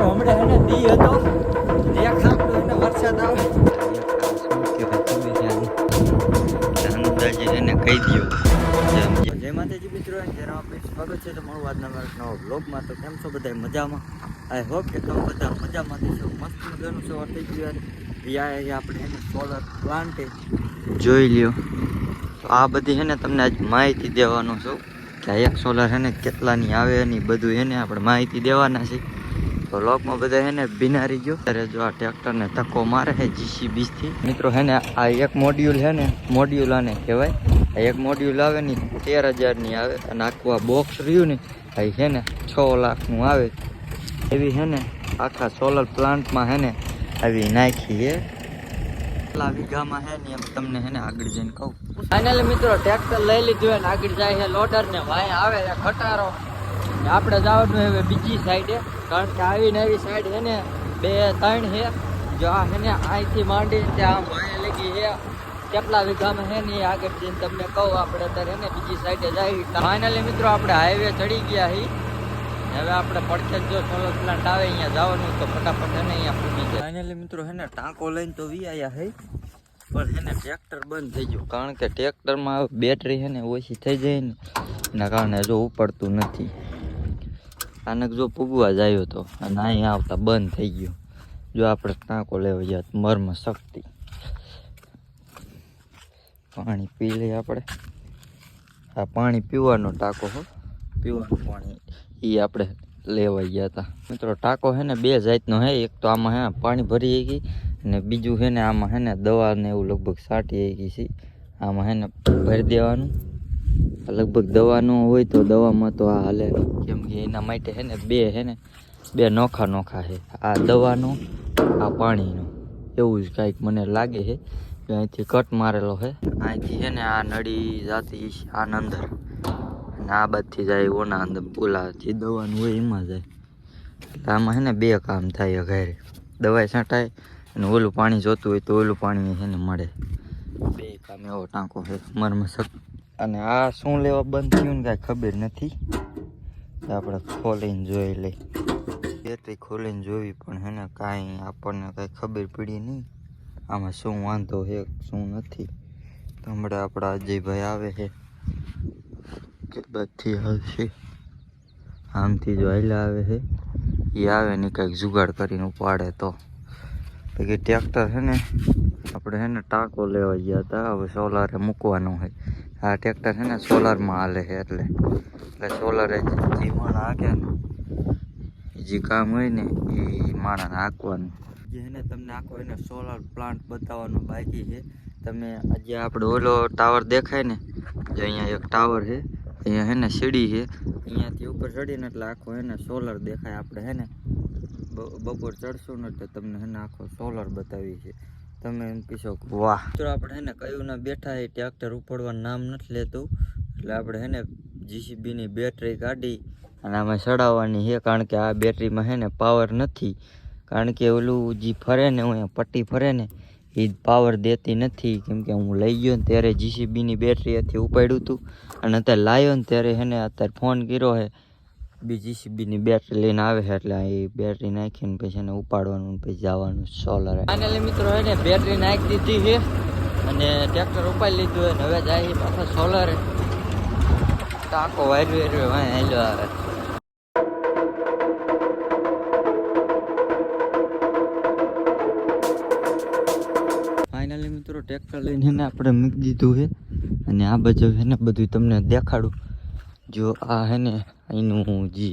હમણાં એને દી હતો. દેખાતું એને વરસાદ આવે. એને કહી દો જય માતાજી મિત્રો છે તમારું આજના મારા નવા તો કેમ છો બધા મજામાં? આઈ હોપ કે બધા મજામાં છો મસ્ત મજાનું સવાર થઈ આપણે એને સોલર પ્લાન્ટ જોઈ લ્યો. તો આ બધી છે ને તમને આજ માહિતી દેવાનો છું કે એક સોલર છે ને કેટલાની આવે એની બધું એને આપણે માહિતી દેવાના છે. તો લોકમાં બધા હે ને બિનારી ગયો. ત્યારે જો આ ટ્રેક્ટરને ધક્કો મારે છે જીસીબીથી મિત્રો હે ને આ એક મોડ્યુલ છે ને મોડ્યુલ આને કહેવાય. આ એક મોડ્યુલ આવે ને, તેર હજારની આવે. અને આખું આ બોક્સ રહ્યું ને, આ હે ને છ લાખનું આવે. એવી હે ને આખા સોલર પ્લાન્ટમાં હે ને આવી નાખી હે. કેટલા વીઘામાં હે ને એમ તમને હે ને આગળ જઈને કહું. ફાઇનલી મિત્રો ટ્રેક્ટર લઈ લીધું ને આગળ જાય છે લોડર ને ભાઈ આવે છે આપણે જવાનું હવે બીજી સાઈડે કારણ કે આવી ને આવી સાઈડ છે ને, બે, ત્રણ છે. જો આ છે ને, અહીંથી માંડી ત્યાં વાય લગી છે. કેટલા વીઘામાં છે ને આગળ જઈને તમને કહું આપણે અત્યારે ને, બીજી સાઈડે જાય. ફાઇનલી મિત્રો આપણે હાઈવે ચડી ગયા હી. હવે આપણે પડખે જ સોલર પ્લાન્ટ આવે, અહીંયા જવાનું તો ફટાફટ છે ને અહીંયા પૂગી જાય. ફાઇનલી મિત્રો છે ને, ટાંકો લઈને તો વી આયા હે. પણ એને ટ્રેક્ટર બંધ થઈ ગયું. કારણ કે ટ્રેક્ટરમાં બેટરી છે ને ઓછી થઈ જાય ને, એના કારણે જો ઉપડતું નથી. આને જો પૂગવા જાયો તો અને અહીં આવતા બંધ થઈ ગયું. જો આપણે ટાંકો લેવા તો મર્મ શક્તિ. પાણી પી લઈએ આપણે. આ પાણી પીવાનો ટાંકો હો. પીવાનું પાણી એ આપણે લેવા ગયા હતા મિત્રો, ટાંકો છે ને બે જાતનો હે. એક તો આમાં હે પાણી ભરી ગઈ અને બીજું છે ને આમાં હે ને દવાને એવું લગભગ સાટી ગઈ છે. આમાં હે ને ભરી દેવાનું. લગભગ દવાનું હોય તો દવામાં તો આ હાલે. કેમ કે એના માટે છે ને બે હે ને, બે નોખા નોખા છે. આ દવાનું, આ પાણીનું. એવું જ કાંઈક મને લાગે છે કે અહીંથી કટ મારેલો છે. અહીંથી છે ને આ નળી જાતી આના અંદર. અને આ બધી જાય ઓના અંદર, ઓલા જે દવાનું હોય એમાં જાય. એટલે આમાં છે ને બે કામ થાય ઘરે. દવાઈ છાંટાય અને ઓલું પાણી જોતું હોય તો ઓલું પાણી છે ને મળે. બે કામ એવો ટાંકો છે. મરમાં શક અને આ શું લેવા બંધ થયું ને કાંઈ ખબર નથી. આપણે ખોલીને જોઈ લઈ બેટરી ખોલીને જોવી પણ હેને કાંઈ આપણને કાંઈ ખબર પડી નહીં. આમાં શું વાંધો છે, શું નથી. તો હમણાં આપણા અજયભાઈ આવે છે. કે બધી આવશે આમથી જો આયલા આવે છે. એ આવે ને કંઈક જુગાડ કરીને ઉપાડે તો. પછી ટ્રેક્ટર છે ને, આપણે છે ને ટાંકો લેવા ગયા હતા. હવે સોલારે મૂકવાનું હોય આ ટ્રેક્ટર છે ને સોલારમાં હાલે છે એટલે. એટલે સોલારે જે માણા હાંકે ને જે કામ હોય ને એ માણાને હાંકવાનું. જે એને તમને આખો એને સોલાર પ્લાન્ટ બતાવવાનો બાકી છે. તમે આજે આપણે ઓલો ટાવર દેખાય ને, જે અહીંયા એક ટાવર છે, અહીંયા હે ને સીડી છે. અહીંયાથી ઉપર ચડીને એટલે આખો એને સોલર દેખાય આપણે હે ને. બપોર ચડશું ને એટલે તમને હે ને આખો સોલર બતાવી છે તમે એમ કહેશો વાહ. તો આપણે હે ને કયું ના બેઠા એ ટ્રેક્ટર ઉપાડવાનું નામ નથી લેતું. એટલે આપણે હે ને જીસીબીની બેટરી કાઢી અને આમાં ચડાવવાની છે કારણ કે આ બેટરીમાં હે ને પાવર નથી. કારણ કે ઓલું જે ફરે ને અહીંયા પટ્ટી ફરે ને એ પાવર દેતી નથી. કેમ કે હું લઈ ગયો ને ત્યારે જીસીબીની બેટરી હતી ઉપાડ્યું હતું અને અત્યારે લાવ્યો ને ત્યારે હે ને અત્યારે ફોન કર્યો છે બી સીબીની બેટરી લઈને આવે છે એટલે એ બેટરી નાખીને પછી એને ઉપાડવાનું પછી જવાનું સોલર ફાઇનલી મિત્રો હે ને બેટરી નાખી દીધી છે અને ટ્રેક્ટર ઉપાડી લીધું હોય હવે જાય છે પાછા સોલર ટાંકો વાયર વેર વાય હેલો આવે. ફાઇનલી મિત્રો ટ્રેક્ટર લઈને એને આપણે મૂકી દીધું છે. અને આ બાજુ છે ને બધું તમને દેખાડું. જો આ હે ને અહીંનું જે.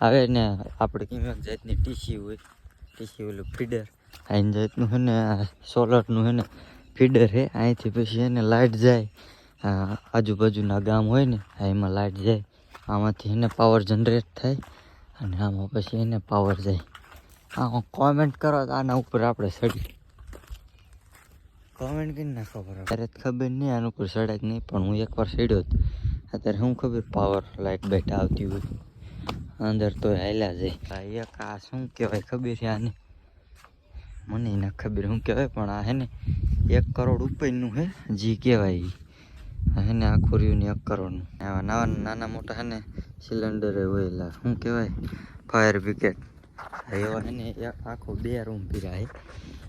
આવે ને આપણે કિંમત જાતની ટીસી હોય. ટીસી ઓલું ફીડર. અહીં જાતનું છે ને સોલરનું છે ને, ફીડર છે અહીંથી પછી એને લાઇટ જાય. આજુબાજુના ગામ હોય ને એમાં લાઇટ જાય. આમાંથી એને પાવર જનરેટ થાય અને આમાં પછી એને પાવર જાય. આ કોમેન્ટ કરો તો આના ઉપર આપણે ચડી કોમેન્ટ કરીને નાખો બરાબર. જ ખબર નહીં, આના ઉપર ચડે કે નહીં, પણ હું એકવાર ચડ્યો જ અત્યારે શું ખબર પાવર લાઇટ બેટ આવતી હોય. અંદર તો હાલ્યા જાય એક આ શું કહેવાય ખબર છે આને? મને ના ખબર શું કહેવાય, પણ આ હે ને એક કરોડ ઉપરનું હે, જી કહેવાય હે ને આ ખોરીઓની એક કરોડનું. આવા નવા નાના મોટા હે ને સિલિન્ડર હોય શું કહેવાય? ફાયર બ્રિગેડ એવા હે ને એક આખો બે રૂમ પીરા હે.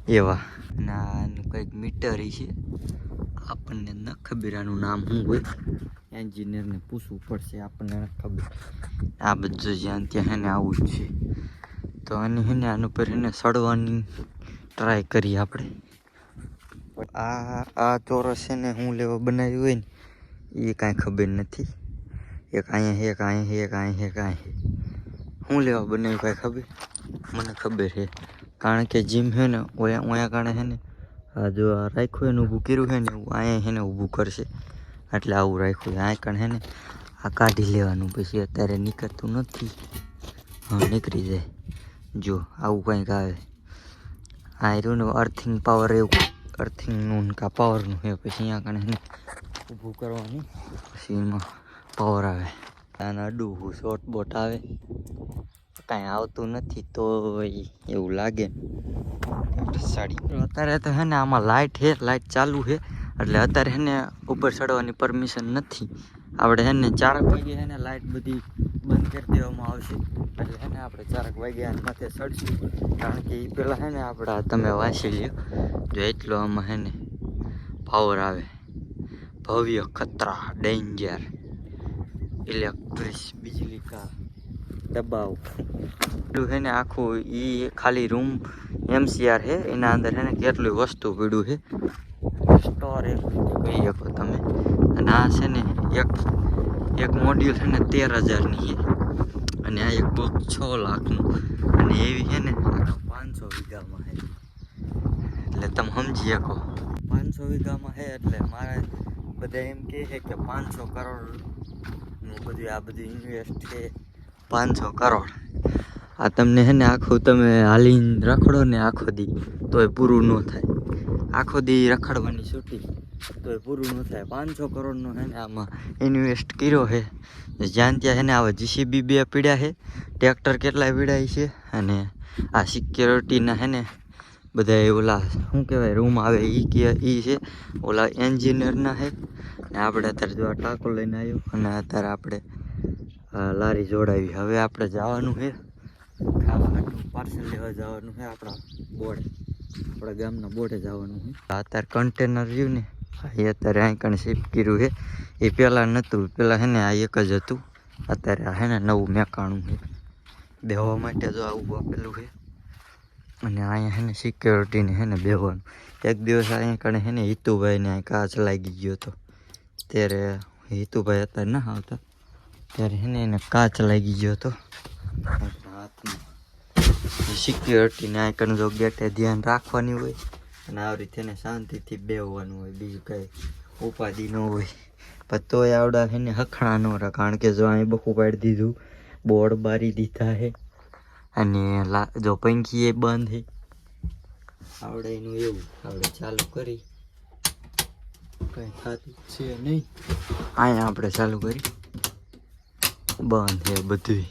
એવા. ના કંઈક મીટર છે. આપણને ન ખબર આનું નામ શું હોય. એન્જિનિયરને પૂછવું પડશે આપણને ખબર. આ બધું જ્યાં ત્યાં એને આવું છે. તો આની એને આનું પર એને સડવાની ટ્રાય કરીએ આપણે. પણ આ આ ચોરસ છે ને હું લેવા બનાવ્યું હોય ને, એ કાંઈ ખબર નથી. એક અહીંયા હે, એક હે અહીંયા હે અહીંયા છે હું. લેવા બનાવ્યું કાંઈ ખબર? મને ખબર છે કારણ કે જીમ છે ને ઓયા ઓયા કારણે છે ને, આ જો આ રાખ્યું એને ઊભું કર્યું છે ને અહીંયા એને ઊભું કરશે. એટલે આવું રાખ્યું. આ કણ હે ને, આ કાઢી લેવાનું પછી અત્યારે નીકળતું નથી. હા, નીકળી જાય. જો, આવું કંઈક આવે. આ રહ્યું ને અર્થિંગ પાવર એવું. અર્થિંગનું કા પાવરનું છે. પછી અહીંયા કણે એને ઊભું કરવાનું. પછી એમાં પાવર આવે. આના અડું શોર્ટ બોટ આવે. કાંઈ આવતું નથી તો એવું લાગે. સાડી. અત્યારે તો હે ને આમાં લાઇટ છે લાઇટ ચાલુ છે. એટલે અત્યારે એને ઉપર ચડવાની પરમિશન નથી. આપણે એને ચારક વાગે એને લાઇટ બધી બંધ કરી દેવામાં આવશે. એટલે એને આપણે ચારક વાગ્યા માથે ચડશું. કારણ કે એ પહેલાં હે ને આપણા તમે વાંચી લ્યો, જો એટલો આમાં એને પાવર આવે. ભવ્ય ખતરા ડેન્જર ઇલેક્ટ્રિક બીજલી કા દબાવ. પેલું છે ને આખું એ ખાલી રૂમ એમસીઆર છે એના અંદર છે ને કેટલી વસ્તુ પડ્યું છે સ્ટોર એક કહી શકો તમે. અને આ છે ને એક એક મોડ્યુલ છે ને તેર હજારની છે. અને આ એક બુક છ લાખનું. અને એવી છે ને પાંચસો વીઘામાં છે. એટલે તમે સમજી શકો. પાંચસો વીઘામાં છે એટલે મારે બધા એમ કહે છે કે પાંચસો કરોડનું બધું આ બધું ઇન્વેસ્ટ છે. પાંચસો કરોડ. આ તમને છે ને આખું તમે હાલીને રખડો ને આખો દી. તોય પૂરું ન થાય. આખો દી રખડવાની છૂટી. તો એ પૂરું ન થાય. પાંચસો કરોડનો છે ને આમાં ઇન્વેસ્ટ કર્યો છે જ્યાં ત્યાં એને આવા જીસીબી બે પીડ્યા છે ટ્રેક્ટર કેટલાય પીડાય છે અને આ સિક્યોરિટીના છે ને બધા ઓલા, શું કહેવાય રૂમ આવે એ કે એ છે. ઓલા એન્જિનિયરના છે ને આપણે અત્યારે જો આ ટાંકો લઈને આવ્યો અને અત્યારે આપણે લારી જોડાવી. હવે આપણે જવાનું છે પાર્સલ લેવા જવાનું છે આપણા બોર્ડે. આપણા ગામના બોર્ડે જવાનું છે. અત્યારે કન્ટેનર રહ્યું ને એ અત્યારે અહીં કણ શિફ્ટ કર્યું છે. એ પહેલાં નહોતું પહેલાં છે ને આ એક જ હતું. અત્યારે આ છે ને નવું મેકાણું છે. બેહવા માટે જો આવું આપેલું છે. અને અહીંયા છે ને સિક્યોરિટીને છે ને બેહવાનું. એક દિવસ અહીંયા કણે છે ને હિતુભાઈને અહીં કાચ લાગી ગયો હતો. ત્યારે હિતુભાઈ અત્યારે ના આવતા. ત્યારે એને કાચ લાગી ગયો હતો. હાથમાં સિક્યોરિટીને આઈકન જો ગેટે ધ્યાન રાખવાની હોય અને આવી રીતે એને શાંતિથી બેહવાનું હોય. બીજું કંઈ ઉપાધિ ન હોય. પણ તોય આવડા એને હખણા ન રહે. કારણ કે જો અહીં બહુ પાડી દીધું, બોર્ડ બારી દીધા છે અને લા જો પંખી એ બંધ છે આવડે એનું એવું. આવડે ચાલુ કરી. કંઈ થતું છે નહીં. અહીંયા આપણે ચાલુ કરી. બંધ છે બધું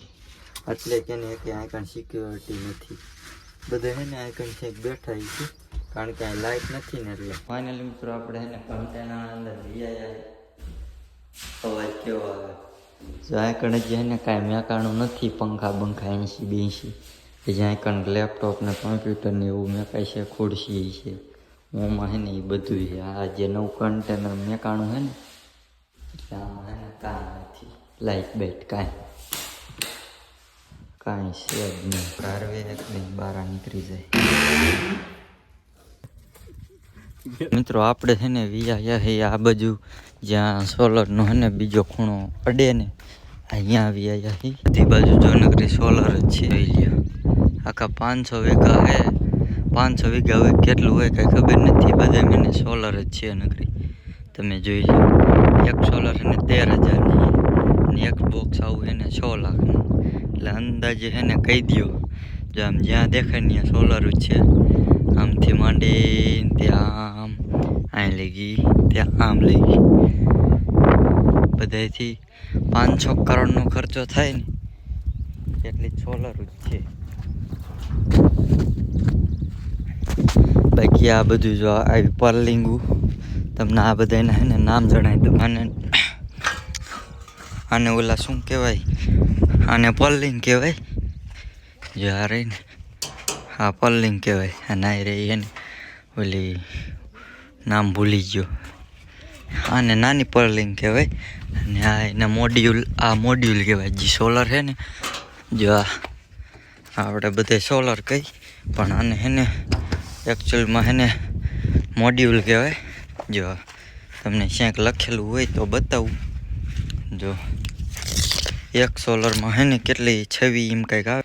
એટલે કે ને કે આ કાંઈ સિક્યોરિટી નથી. બધે છે ને આ કાંઈ છે બેઠા છે. કારણ કે અહીં લાઇટ નથી ને એટલે. ફાઇનલી મિત્રો આપણે એને કન્ટેનર અંદર લઈ આવ્યા અવાજ કેવો આવે? જો આ કણે જે ને કાંઈ મેકાણું નથી પંખા બંખા એંશી બેંશી. કે જ્યાં કણ લેપટોપ ને કોમ્પ્યુટર ને એવું મેકાય છે ખુરશી છે. ઓમાં છે ને એ બધું છે. આ જે નવું કન્ટેનર મેકાણું છે ને એટલે આમાં છે ને કાંઈ નથી. લાઇટ બેટ કાંઈ. કાંઈ છે જ નહીં કારવે એકદમ બહાર નીકળી જાય મિત્રો આપણે છે ને વિયા હે, આ બાજુ જ્યાં સોલરનો છે ને બીજો ખૂણો અડે ને અહીંયા આવ્યા હી. બધી બાજુ જોનગરી સોલર જ છે. આખા પાંચસો વીઘા હે. પાંચસો વીઘા હોય કેટલું હોય કાંઈ ખબર નથી. બધા મને સોલર જ છે નગરી તમે જોઈ લો એક સોલર છે ને તેર હજારની અને એક બોક્સ આવું એને ને છ લાખનું. એટલે અંદાજે છે ને કહી દો જો આમ જ્યાં દેખાય ત્યાં સોલર જ છે. આમથી માંડી ત્યાં આમ અહીં લઈ ગઈ, ત્યાં આમ લઈ ગઈ. બધાથી પાંચસો કરોડનો ખર્ચો થાય ને, એટલી સોલર જ છે. બાકી આ બધું જો આવી પરલિંગુ, તમને આ બધાના નામ જણાવી દઉં. આને આને ઓલા શું કહેવાય? આને પલ્લિંગ કહેવાય? જો આ રહી ને આ પલ્લિંગ કહેવાય. આ નાઈ રહી એને. ઓલી નામ ભૂલી ગયો. આને નાની પલ્લિંગ કહેવાય. અને આ એના મોડ્યુલ આ મોડ્યુલ કહેવાય. જે સોલર છે ને. જો આ, આપણે બધે સોલર કહી પણ આને એને એકચ્યુઅલમાં એને મોડ્યુલ કહેવાય. જો તમને ક્યાંક લખેલું હોય તો બતાવું. જો એક સોલરમાં હે ને કેટલી છવી એમ કંઈક આવે?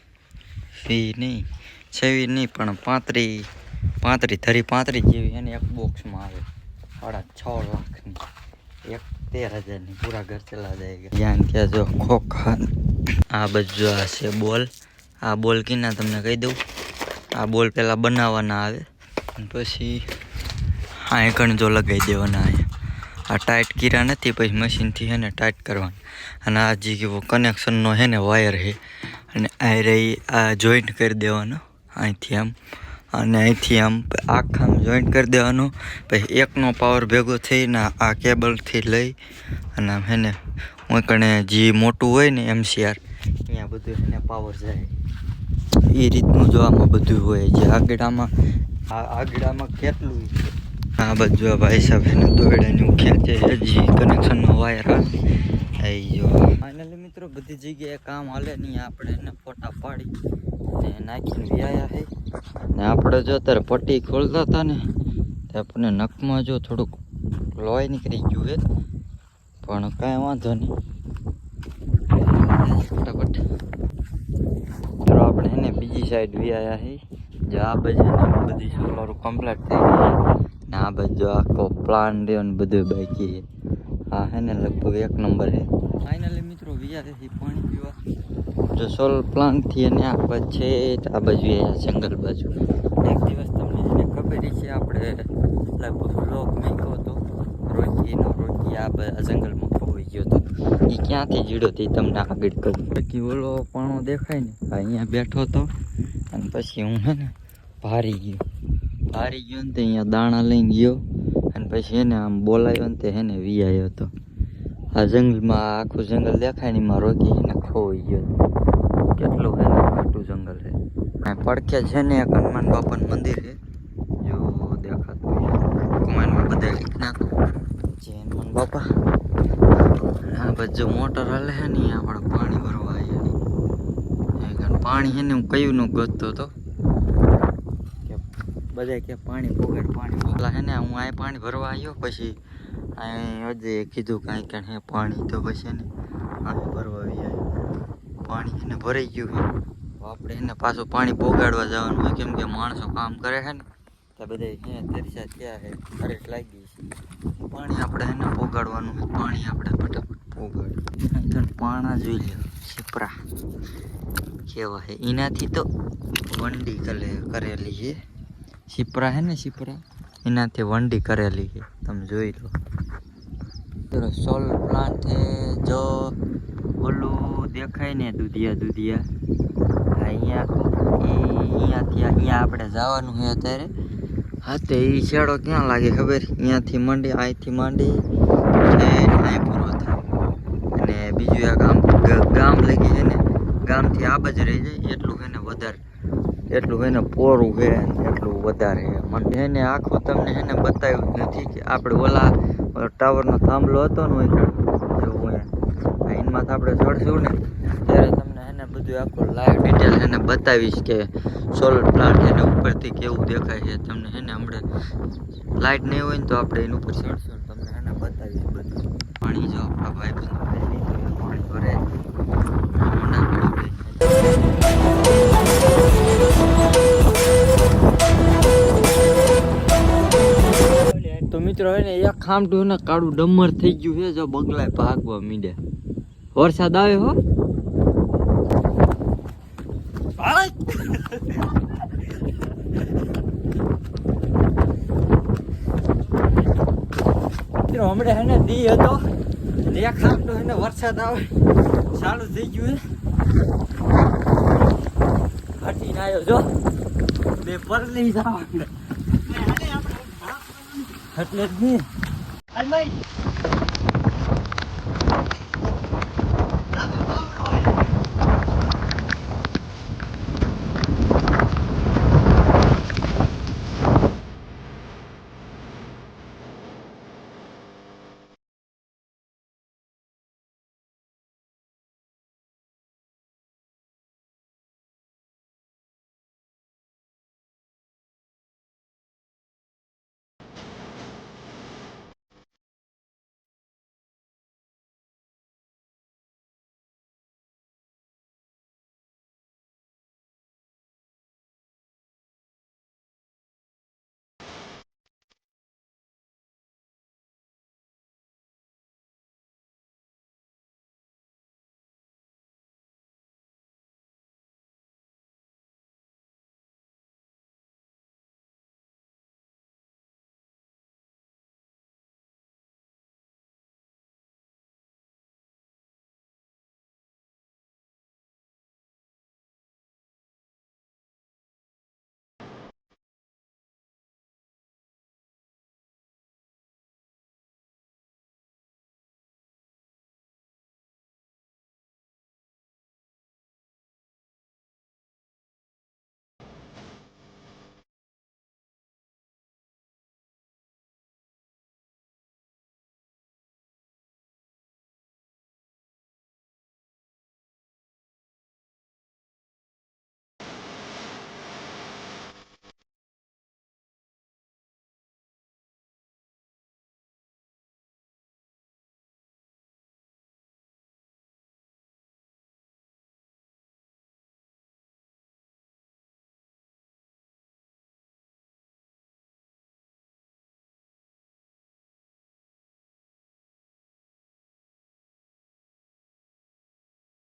ફી નહીં, છવી નહીં, પણ પાંત્રી પાંત્રી, ધરી પાંત્રી જેવી એને એક બોક્સમાં આવે. સાડા છ લાખની. એક તેર હજારની. પૂરા ઘર ચલા જાય જ્યાં ત્યાં જો ખોખા આ બધું આ છે બોલ. આ બોલ કીના તમને કહી દઉં. આ બોલ પહેલાં બનાવવાના આવે. પછી આ એકણ જો લગાવી દેવાના અહીંયા આ ટાઈટ કર્યા નથી, પછી મશીનથી હે ને ટાઈટ કરવાનું. અને આ જે કેવો કનેક્શનનો હે ને વાયર છે, અને આ રહી આ જોઈન્ટ કરી દેવાનો, અહીંથી આમ. અને અહીંથી આમ આખા જોઈન્ટ કરી દેવાનું, પછી એકનો પાવર ભેગો થઈને આ કેબલથી લઈ, અને આમ હેને હું કણે જે મોટું હોય ને એમસીઆર અહીંયા બધું એને પાવર જાય. એ રીતનું જો આમાં બધું હોય, જે આગળામાં આ આગળામાં કેટલું આ બધું ભાઈ સાહેબ એને દોરડાની છે હજી કનેક્શનનો વાયર આવે જો ફાઇનલી મિત્રો, બધી જગ્યાએ કામ હાલે નહીં, આપણે એને ફોટા પાડી નાખીને વ્યાયા છે ને આપણે જો અત્યારે પટ્ટી ખોલતા હતા ને, તો આપણને નખમાં જો થોડુંક લોહી નીકળી ગયું હે. પણ કાંઈ વાંધો નહીં. ફટાફટ. તો આપણે એને બીજી સાઈડ વ્યાયા છે જે આ બધી બધી સોલર કમ્પ્લીટ થઈ ગઈ ને આ બાજુ આખો પ્લાન રહ્યો ને બધું બાકી. છે આ હે ને લગભગ એક નંબર છે ફાઇનલી મિત્રો છે પાણી પીવા. જો સોલ પ્લાન્ટથી અને આ બાજુ છે આ બાજુ જંગલ બાજુ. એક દિવસ તમને એને ખબર છે આપણે લગભગ લોક મૂક્યો હતો. રોકી નો રોકી આ બધા જંગલમાં ખોઈ ગયો હતો. એ ક્યાંથી જીડો તે તમને આગળ કરું બાકી ઓલો પાણો દેખાય ને? અહીંયા બેઠો હતો. અને પછી હું હે ને ભારી ગયો. ભારી ગયો ને તે અહીંયા દાણા લઈને ગયો અને પછી એને આમ બોલાયો ને તે હેને વિયાયો હતો. આ જંગલમાં આખું જંગલ દેખાય ને એમાં રોકી એને ખોઈ ગયો કેટલું હે ને મોટું જંગલ છે. પડખે છે ને એક હનુમાન બાપાનું મંદિર છે. જો દેખાતું કમાનમાં બધા રીતના જે હનુમાન બાપા. આ બધું મોટર હલે છે ને આપણે પાણી ભરવા આવ્યા પાણી છે ને, હું કયું નું ગોતતો હતો. બધા કે પાણી પોગડ પાણી પોગલા હે ને હું આ પાણી ભરવા આવ્યો પછી અહીં અજય કીધું કાંઈ કે હે પાણી તો પછી ને અહીં ભરવા આવી આવ્યો પાણી એને ભરાઈ ગયું હે. આપણે એને પાછું પાણી પોગાડવા જવાનું હોય કેમ કે માણસો કામ કરે છે ને તો બધા હે તરસ્યા થયા છે તરસ લાગી છે. પાણી આપણે એને પોગાડવાનું હોય પાણી આપણે ફટાફટ પોગાડ પાણા જોઈ લ્યો છીપરા. કેવા હે. એનાથી તો વંડી કલે કરેલી છે છીપરા હે ને છીપરા એનાથી વંડી કરેલી છે. તમે જોઈ લો. સોલ પ્લાન્ટ જો ઓલું દેખાય ને દુધિયા દુધિયા. અહીંયા એ અહીંયાથી અહીંયા આપણે જવાનું છે અત્યારે. હા, તે એ શેડો ક્યાં લાગે ખબર? અહીંયાથી માંડી, અહીંથી માંડી. અહીં પૂરો થાય અને બીજું આ ગામ ગામ લગી છે ને. ગામથી આ બાજુ રહી જાય. એટલું છે ને વધારે. એટલું છે ને પોરું છે. વધારે પણ છે આખું તમને એને બતાવ્યું નથી કે આપણે ઓલા ટાવરનો થાંભલો હતો ને એવું તો આપણે ચડશું ને, ત્યારે તમને એને બધું આખું લાઈવ ડિટેલ એને બતાવીશ કે સોલર પ્લાન્ટ એને ઉપરથી કેવું દેખાય છે. તમને એને હમણાં લાઇટ નહીં હોય ને તો આપણે એની ઉપર ચડશું તમને એને બતાવીશ બધું. પાણી જો આપણા ભાઈ તો મિત્રો એને ને, એક ખામટું ને, કાળું ડમર થઈ ગયું છે, જો બગલાય ભાગવા મીડે. વરસાદ આવે હો? હમણાં હે ને દી હતો એક ખામટું એને વરસાદ આવે, ચાલુ થઈ ગયું છે. હટીને આવ્યો જો. બે પરલી એટલે જ નહીં